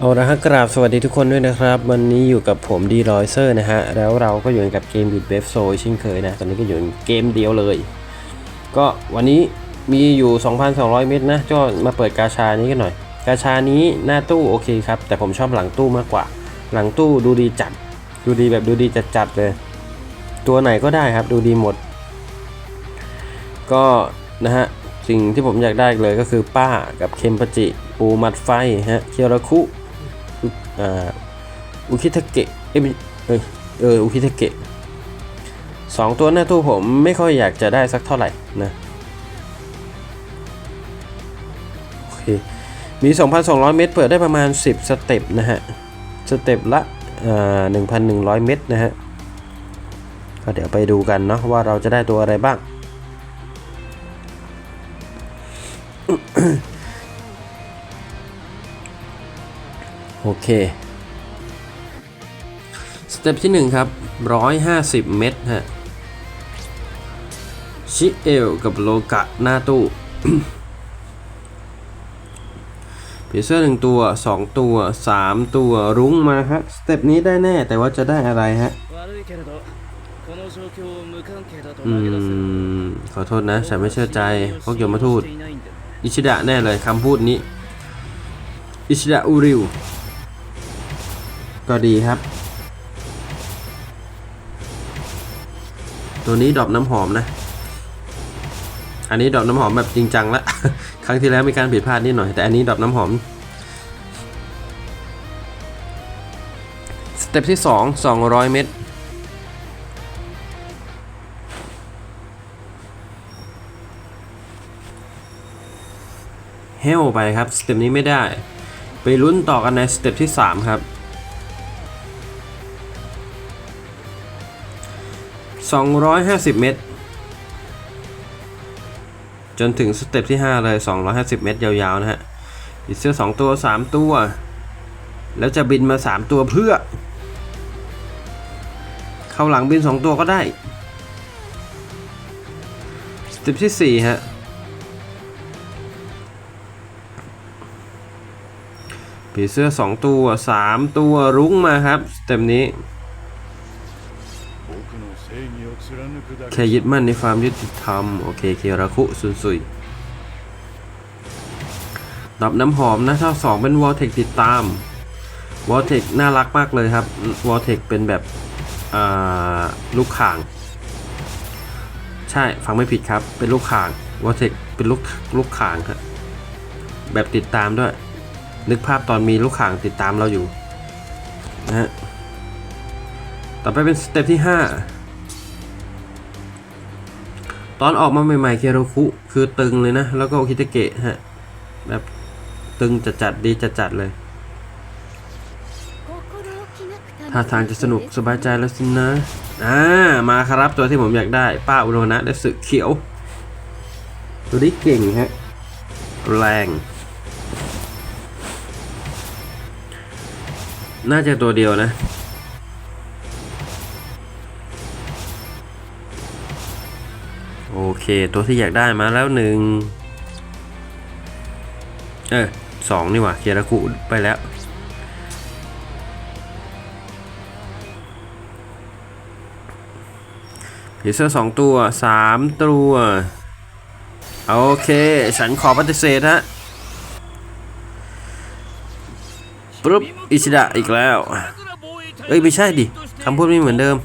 เอาละฮะกราบสวัสดีทุกคนด้วยนะครับ วันนี้อยู่กับผมดีรอยเซอร์นะฮะ แล้วเราก็อยู่กับเกมบิดเบฟโซเช่นเคยนะ ตอนนี้ก็อยู่เกมเดียวเลย ก็วันนี้มีอยู่ 2,200 เม็ดนะก็มาเปิดกาชานี้กันหน่อย กาชานี้หน้าตู้โอเคครับ แต่ผมชอบหลังตู้มากกว่า หลังตู้ดูดีจัด ดูดีแบบดูดีจัดๆเลย ตัวไหนก็ได้ครับดูดีหมด ก็นะฮะสิ่งที่ผมอยากได้เลยก็คือป้ากับเคมปจิ ปูมัดไฟฮะเคียวราคุ อุคิทาเกะเอ้ยเอออุคิทาเกะสองตัวหน้าตู้ผมไม่ค่อยอยากจะได้สักเท่าไหร่นะโอเคมี 2,200 เมตร เปิดได้ประมาณ 10 สเต็ปนะฮะ สเต็ปละอ่า1,100 เมตรนะฮะ ก็เดี๋ยวไปดูกันเนาะว่าเราจะได้ตัวอะไรบ้าง โอเค สเต็ปที่ 1 ครับ 150 เมตรฮะ ชิเอลกับโลกะหน้าตู้ผีเสื้อหนึ่งตัว 2 ตัว 3 ตัวรุ้งมาฮะ สเต็ปนี้ได้แน่แต่ว่าจะได้อะไรฮะอืม ขอโทษนะฉันไม่เชื่อใจพวกยมทูต อิชิดะแน่เลยคำพูดนี้ อิชิดะอูริว ก็ดีครับ ตัวนี้ดอกน้ำหอมนะ อันนี้ดอกน้ำหอมแบบจริงจังละ ครั้งที่แล้วมีการผิดพลาดนิดหน่อย แต่อันนี้ดอกน้ำหอม สเต็ปที่ 2 200 เมตรเฮลไปครับ สเต็ปนี้ไม่ได้ ไปลุ้นต่อกันในสเต็ปที่ 3 ครับ 250 เมตร จนถึงสเต็ปที่ 5 เลย 250 เมตร ยาวๆ นะฮะอีเสื้อ 2 ตัว 3 ตัว แล้วจะบินมา 3 ตัวเพื่อ เข้าหลังบิน 2 ตัวก็ได้สเต็ปที่ 4 ฮะผีเสื้อ 2 ตัว 3 ตัวรุ้งมาครับสเต็ปนี้ แค่ยึดมั่นในความยุติธรรม โอเคเคราคุซุนซุยดอบน้ำหอมนะถ้าสองเป็นวอลเทคติดตามวอลเทคน่ารักมากเลยครับวอลเทคเป็นแบบลูกข่าง ใช่ฟังไม่ผิดครับ เป็นลูกข่างวอลเทคเป็นลูกลูกข่างครับแบบติดตามด้วย นึกภาพตอนมีลูกข่างติดตามเราอยู่นะฮะต่อไปเป็นสเต็ปที่ 5 ตอนออกมาใหม่ๆ เคโรคุคือตึงเลยนะ แล้วก็คิเตเกะฮะ แบบตึงจัดๆดีจัดจัดๆเลยท่าทางจะสนุกสบายใจแล้วสินะ อ่า มาครับตัวที่ผมอยากได้ ป้าอุโรนะและสึกเขียว ตัวนี้เก่งฮะ แรง น่าจะตัวเดียวนะ โอเค ตัวที่อยากได้มาแล้วหนึ่งเออสองนี่หว่าเคียรากุไปแล้วผีเสื้อสองตัวสามตัว โอเค ฉันขอปฏิเสธฮะปุ๊บอิชิดะอีกแล้ว เอ้ย ไม่ใช่ดิคำพูดไม่เหมือนเดิม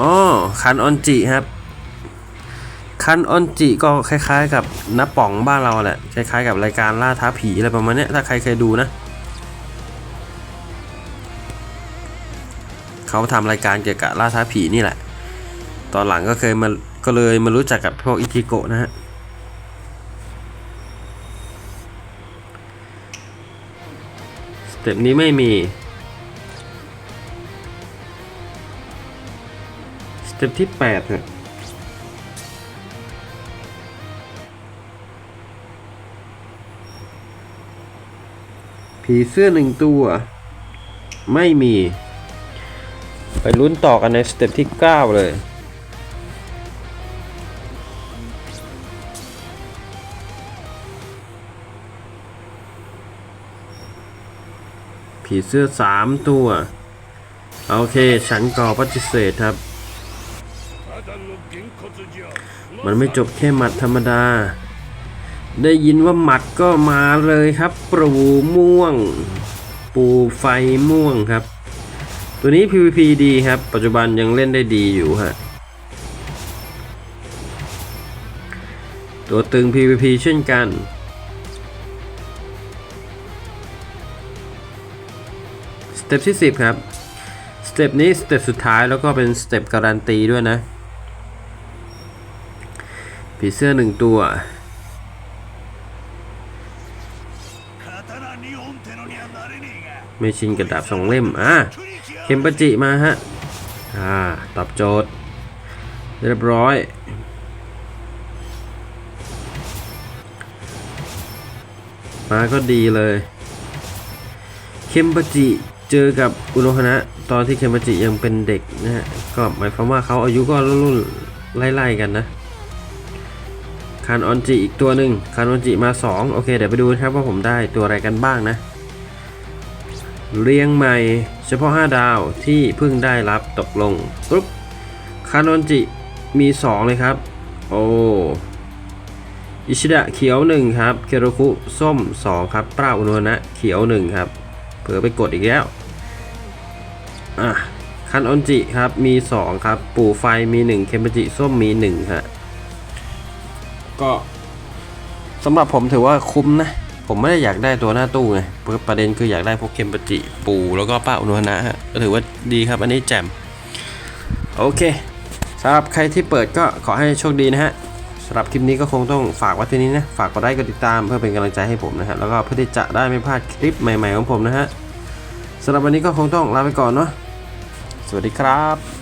อ๋อคันออนจิครับ คันออนจิก็คล้ายๆ กับน้าป๋องบ้านเราแหละ คล้ายๆ กับรายการล่าท้าผีอะไรประมาณนี้ถ้าใครเคยดูนะ เขาทำรายการเกี่ยวกับล่าท้าผีนี่แหละ ตอนหลังก็เคยมา ก็เลยมารู้จักกับพวกอิจิโกะนะฮะสเต็ปนี้ไม่มี สเต็ปที่8ฮะผีเสื้อหนึ่งตัว ไม่มี ไปลุ้นต่อกันในสเต็ปที่ 9 เลย ผีเสื้อสามตัว โอเค ฉันก่อปฏิเสธครับ มันไม่จบแค่หมัดธรรมดา ได้ยินว่าหมัดก็มาเลยครับ ปูม่วง ปูไฟม่วงครับ ตัวนี้ PVP ดีครับ ปัจจุบันยังเล่นได้ดีอยู่ฮะตัวตึง PVP เช่นกันสเต็ปที่ 10 ครับ สเต็ปนี้สเต็ปสุดท้ายแล้วก็เป็นสเต็ปการันตีด้วยนะ ผีเสื้อหนึ่งตัว ไม่ชินกระดาบสองเล่ม อะเคมปจิมาฮะ อ่า ตอบโจทย์ เรียบร้อยมาก็ดีเลย เคมปจิเจอกับอุโรฮนะ ตอนที่เคมปจิยังเป็นเด็กนะฮะ ก็หมายความว่าเขาอายุก็รุ่นไล่ๆกันนะ คานออนจิอีกตัวหนึ่งคานออนจิมา 2 โอเค เดี๋ยวไปดูนะครับว่าผมได้ตัวอะไรกันบ้างนะ เรียงใหม่เฉพาะ 5 ดาวที่เพิ่งได้รับตกลงปุ๊บคานอนจิมี 2 เลยครับ โอ้อิชิดะเขียว 1 ครับ เคโรคุส้ม 2 ครับปราอุโนนะเขียว 1 ครับ เผื่อไปกดอีกแล้ว อะคันออนจิครับมี 2 ครับ ปู่ไฟมี 1 เคมปจิส้มมี1ฮะ ก็สำหรับผมถือว่าคุ้มนะ ผมไม่ได้อยากได้ตัวหน้าตู้ไงประเด็นคืออยากได้พวกเคมปจิปูแล้วก็ป้าอุณหนะฮะก็ถือว่าดีครับอันนี้แจ่มโอเคสำหรับใครที่เปิดก็ขอให้โชคดีนะฮะสำหรับคลิปนี้ก็คงต้องฝากไว้ที่นี้นะ ฝากกดไลค์กดติดตามเพื่อเป็นกำลังใจให้ผมนะฮะแล้วก็เพื่อที่จะได้ไม่พลาดคลิปใหม่ ๆ ของผมนะฮะสำหรับวันนี้ก็คงต้องลาไปก่อนเนาะสวัสดีครับ